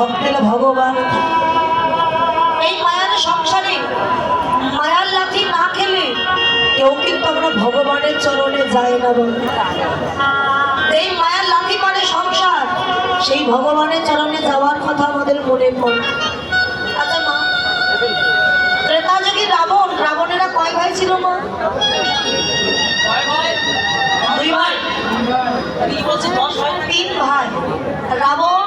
ভক্তের ভগবান। এই মায়ার সংসারে মায়ার লাঠি না খেলে কেউ কিন্তু আমরা ভগবানের চরণে যায় না বন্ধু এই মায়ার লাঠি মানে সংসার সেই ভগবানের চরণে যাওয়ার কথা আমাদের মনে পড়ে। আচ্ছা মা ত্রেতা যুগে রাবণ রাবণেরা কয় ভাই ছিল মা? দুই ভাই? তিন ভাই। রাবণ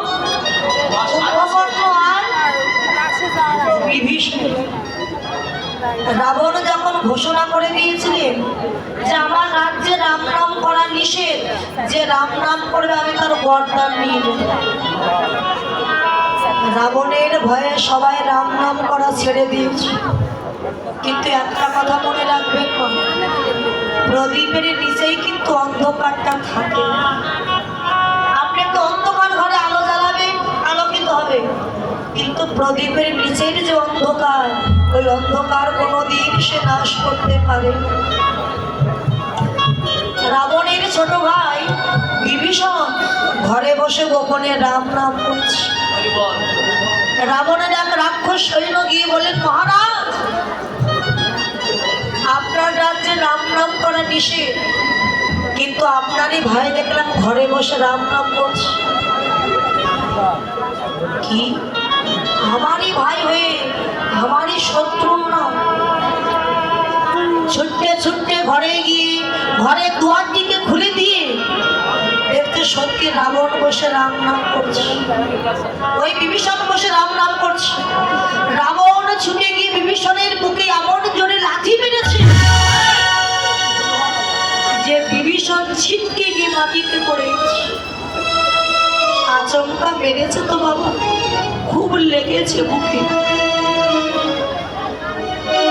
বিভীষণ রাবণ যখন ঘোষণা করে দিয়েছিলেন যে আমার রাজ্যে রাম নাম করা নিষেধ, যে রাম নাম করবে আমি তার বরদান নিয়ে রাবণের ভয়ে সবাই রাম নাম করা ছেড়ে দিয়েছে। কিন্তু একটা কথা মনে রাখবেন প্রদীপের নিচেই কিন্তু অন্ধকারটা থাকে। আপনি একটু অন্ধকার ঘরে আলো জ্বালাবেন, আলোকিত হবে। কিন্তু প্রদীপের নিচের যে অন্ধকার, ওই অন্ধকার কোনোদিন সে নাশ করতে পারে রাবণের ছোট ভাই বিভীষণ ঘরে বসে গোপনে রাম নাম করছে। রাবণের এক রাক্ষস সৈন্য গিয়ে বলেন মহারাজ, আপনার রাজ্যে রাম নাম করা নিষেধ। কিন্তু আপনারই ভাই দেখলাম ঘরে বসে রাম নাম করছে। কি? আমারই ভাই হয়ে, আমারই শত্রু না। ছুটতে ছুটতে ঘরে গিয়ে, ঘরের দুয়ারটিকে খুলে দিয়ে দেখতে সত্যি রাবণ বসে রাম করছে। ওই বিভীষণ বসে রাম করছে। রাবণ ছুটে গিয়ে বিভীষণের বুকে এমন জোরে লাথি মেরেছে যে বিভীষণ ছিটকে গিয়ে মাটিতে পড়েছে আচমকা মেরেছে তো বাবা। খুব লেগেছে বুকে।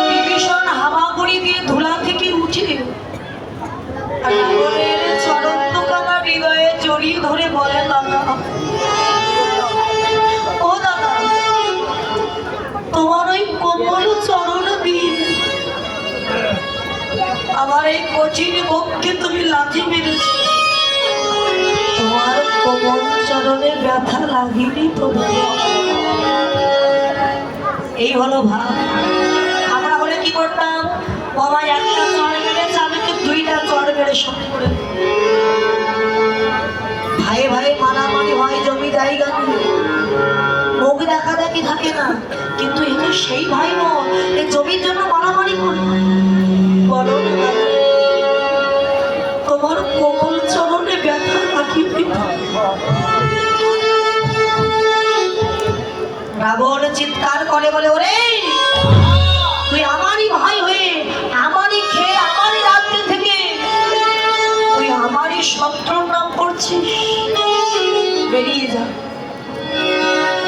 বিভীষণ হামাগুড়ি দিয়ে ধুলা থেকে উঠে ও দাদা, তোমার ওই চরণ আমার এই কঠিন বক্ষে তুমি লাথি মেরেছ। তোমার কোমল চরণে ব্যথা লাগেনি তো এই হলো ভাব। আমরা হলে কি করতাম? বাবা একটা চড় মেরেছে, আমি দুইটা চড় মেরে সব করে। ভাই ভাই মারামারি হয় জমি জায়গা নিয়ে। মুখ দেখা দেখি থাকে না, কিন্তু এ তো সেই ভাই নয় জমির জন্য মারামারি করে। বলো রাবণ চিৎকার করে বলে, ওরে, তুই আমারই ভাই হয়ে, আমারই খেয়ে, আমারই রাজ্য থেকে, তুই আমারই শত্রুর নাম করছিস। বেরিয়ে যা।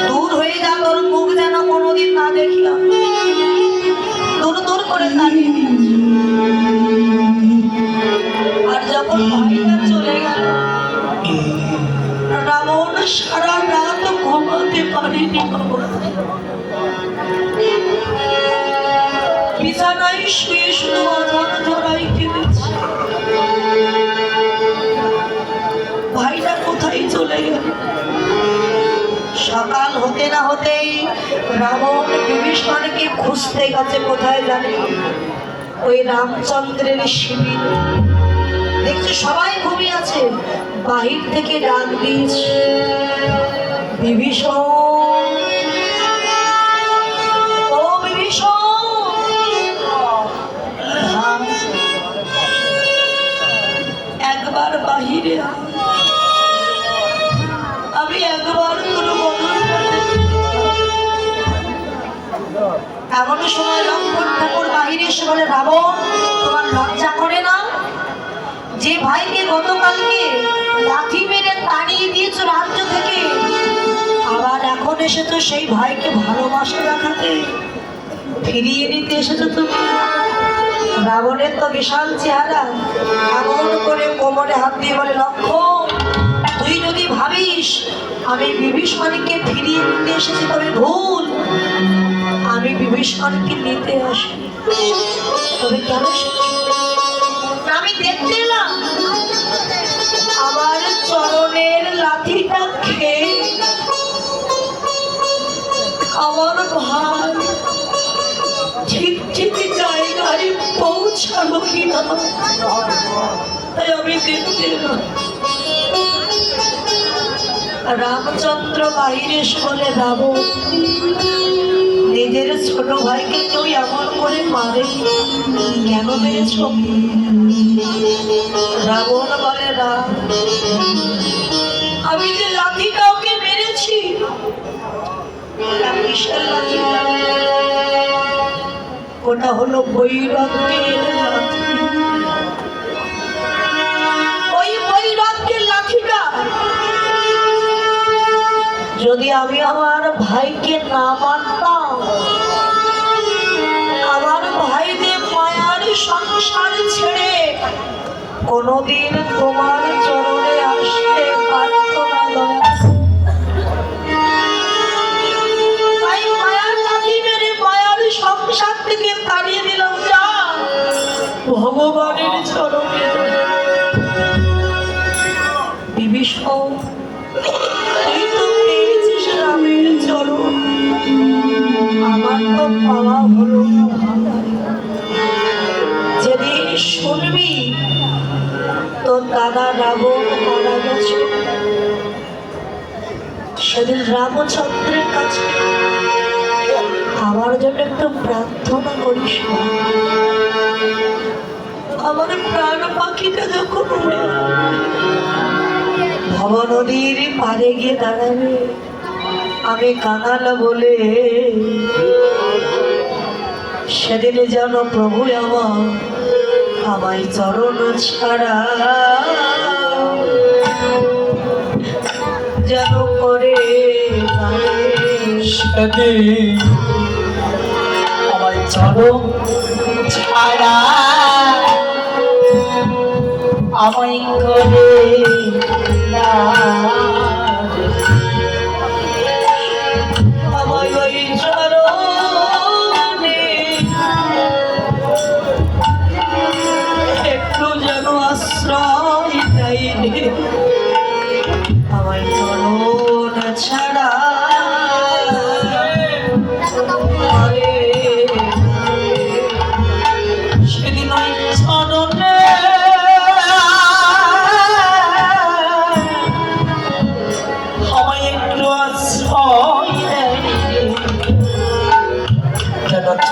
দূর হয়ে যা, তোর মুখ যেন কোনোদিন না দেখিলাম। দূর দূর করে তাড়িয়ে আর যখন বিছানায় শুয়ে শুধু সকাল হতে না হতেই রাবণ বিভীষণকে খুঁজতে গেছে কোথায় জানে? ওই রামচন্দ্রের শিবির। দেখছি, সবাই ঘুমিয়ে আছে। বাহির থেকে ডাক দিয়েছে। বিভীষণ বাহিরে। আমি একবার বদল এমন সময় লক্ষণ ঠাকুর বাহিরে এসে বলে রাবণ তোমার লজ্জা করে না? যে ভাইকে গতকালকে লাঠি মেরে তাড়িয়ে দিয়েছ রাজ্য থেকে, আবার এখন এসে তো সেই ভাইকে ভালোবাসা দেখাতে। ফিরিয়ে নিতে এসেছ তুমি রাবণের তো বিশাল চেহারা। এমন করে কোমরে হাত দিয়ে বলে লক্ষণ তুই যদি ভাবিস, আমি বিভীষণকে ফিরিয়ে নিতে এসেছি, তবে ভুল। আমি বিভীষণকে নিতে আসি তবে কেন আমি দেখতে এলাম, আমার চরণের লাঠিটা খেয়ে আমার ভাই তাই রামচন্দ্র বাইরে বলে রাবণ নিজের ছোট ভাইকে কেউ এমন করে মারে, কেন মেরেছ রাবণ বলে না আমি যে লাঠি কাউকে মেরেছি লাঠি? ওটা হলো লাঠি ওই বৈরাগ্যের লাঠিটা। যদি আমি আমার ভাইকে না মানতাম, আমার ভাই যে মায়ার সংসার ছেড়ে কোনোদিন তোমার ভগবানের চরণে। বিভীষণ রামের আমার তো পাওয়া হলো যেদিন শুনবি, তোর দাদা রাবণ মারা গেছে। সেদিন রামচন্দ্রের কাছে আমার জন্য একটু প্রার্থনা করিস। আমার প্রাণ পাখিটা যখন উড়ে ভব নদীর পারে গিয়ে দাঁড়াবে আমি কানাল বলে, সেদিনে যেন প্রভু আমার আমায় চরণ ছাড়া, যেন করে সেদিন আমায় চরণ ছাড়া আমায় করে না। আশ্রয় আমায় চরণ ছাড়া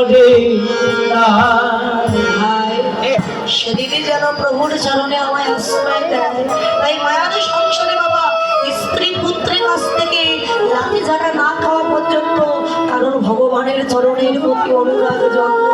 করে সেদিনই যেন প্রভুর চরণে আমায় আশ্রয় দেয়। তাই মায়ার সংসারে বাবা, স্ত্রী পুত্রের কাছ থেকে লাঠি ঝাঁটা না খাওয়া পর্যন্ত কারণ ভগবানের চরণের প্রতি অনুরাগ জন্ম